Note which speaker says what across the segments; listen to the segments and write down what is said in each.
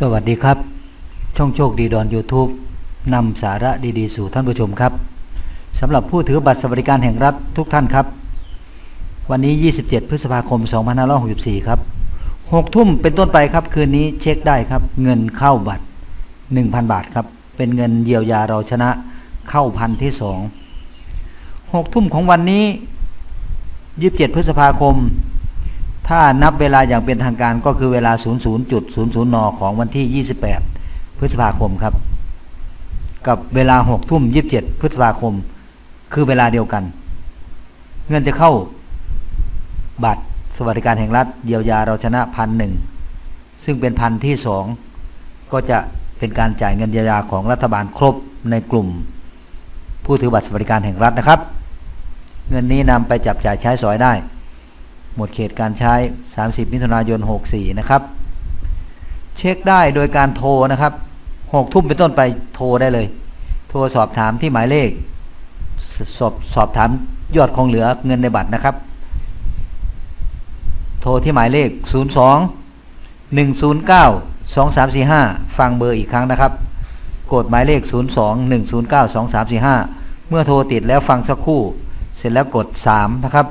Speaker 1: สวัสดีครับ ช่องโชคดีดอน YouTube นำสาระดีๆ สู่ท่านผู้ชมครับสำหรับผู้ถือบัตรสวัสดิการแห่งรัฐทุกท่านครับ วันนี้ 27 พฤษภาคม 2564 ครับ 6 ทุ่มเป็นต้นไปครับ คืนนี้เช็คได้ครับ เงินเข้าบัตร 1,000 บาทครับ เป็นเงินเยียวยาเราชนะเข้าพันที่ 2 6 ทุ่มของวันนี้ 27 พฤษภาคม ถ้านับเวลาอย่างเป็นทางการก็คือเวลา 00.00 น ของวันที่ 28 พฤษภาคมครับ กับเวลา6ทุ่ม 27 พฤษภาคม คือเวลาเดียวกัน เงินจะเข้า บัตรสวัสดิการแห่งรัฐเยียวยาเราชนะพันหนึ่งซึ่งเป็นพันที่สองก็จะเป็นการจ่ายเงินเยียวยาของรัฐบาลครบในกลุ่ม ผู้ถือบัตรสวัสดิการแห่งรัฐนะครับ เงินนี้นำไปจับจ่ายใช้สอยได้ หมดเขตการใช้ 30 มิถุนายน 64 นะครับ เช็คได้โดยการโทรนะครับ 6 ทุ่มเป็นต้นไปโทรได้เลย โทรสอบถามที่หมายเลข สอบสอบถามยอดคงเหลือเงินในบัตรนะครับ โทรที่หมายเลข 02 109 2345 ฟังเบอร์อีกครั้งนะครับ กดหมายเลข 02 109 2345 เมื่อโทรติดแล้วฟังสักครู่ เสร็จแล้วกด 3 นะครับ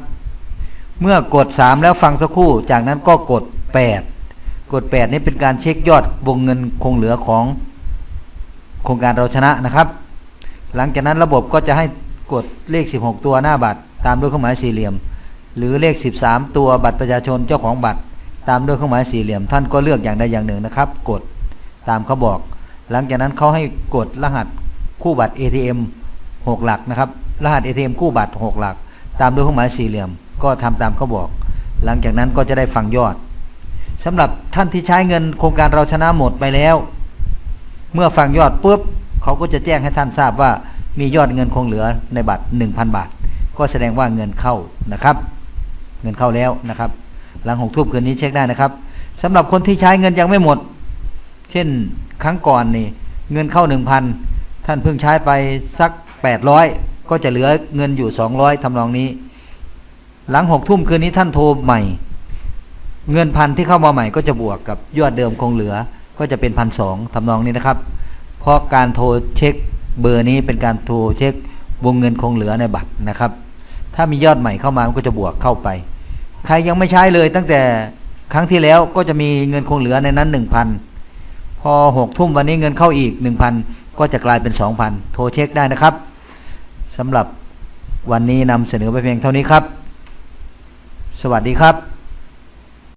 Speaker 1: เมื่อกด 3 แล้วฟังสักครู่ จากนั้นก็กด 8 กด 8 นี่เป็นการเช็คยอดวงเงินคงเหลือของโครงการเราชนะนะครับ หลังจากนั้นระบบก็จะให้กดเลข 16 ตัวหน้าบัตร ตามด้วยเครื่องหมายสี่เหลี่ยม หรือเลข 13 ตัวบัตรประชาชนเจ้าของบัตร ตามด้วยเครื่องหมายสี่เหลี่ยม ท่านก็เลือกอย่างใดอย่างหนึ่งนะครับ กดตามเขาบอก หลังจากนั้นเขาให้กดรหัสคู่บัตร ATM 6 หลักนะครับ รหัส ATM คู่บัตร 6 หลัก ตามด้วยเครื่องหมายสี่เหลี่ยม ก็ทำตามเขาบอก หลังจากนั้นก็จะได้ฟังยอดสำหรับท่านที่ใช้เงินโครงการเราชนะหมดไปแล้ว เมื่อฟังยอดปุ๊บเขาก็จะแจ้งให้ท่านทราบว่ามียอดเงินคงเหลือในบัตร 1,000 บาท ก็แสดงว่าเงินเข้านะครับ เงินเข้าแล้วนะครับ หลังหกทุ่มคืนนี้เช็คได้นะครับสำหรับคนที่ใช้เงินยังไม่หมด เช่นครั้งก่อนนี่เงินเข้า 1,000 ท่านเพิ่งใช้ไปสัก 800 ก็จะเหลือเงินอยู่ 200ทำนองนี้ หลังหกทุ่มคืนนี้ท่านโทรใหม่ เงินพันที่เข้ามาใหม่ก็จะบวกกับยอดเดิมคงเหลือ ก็จะเป็นพันสองทำนองนี้นะครับ เพราะการโทรเช็คเบอร์นี้เป็นการโทรเช็ควงเงินคงเหลือในบัตรนะครับ ถ้ามียอดใหม่เข้ามามันก็จะบวกเข้าไป ใครยังไม่ใช้เลยตั้งแต่ครั้งที่แล้วก็จะมีเงินคงเหลือในนั้น 1,000 พอหกทุ่มวันนี้เงินเข้าอีก 1,000 ก็จะกลายเป็น 2,000 โทรเช็คได้นะครับสำหรับวันนี้นำเสนอไปเพียงเท่านี้ครับ สวัสดีครับ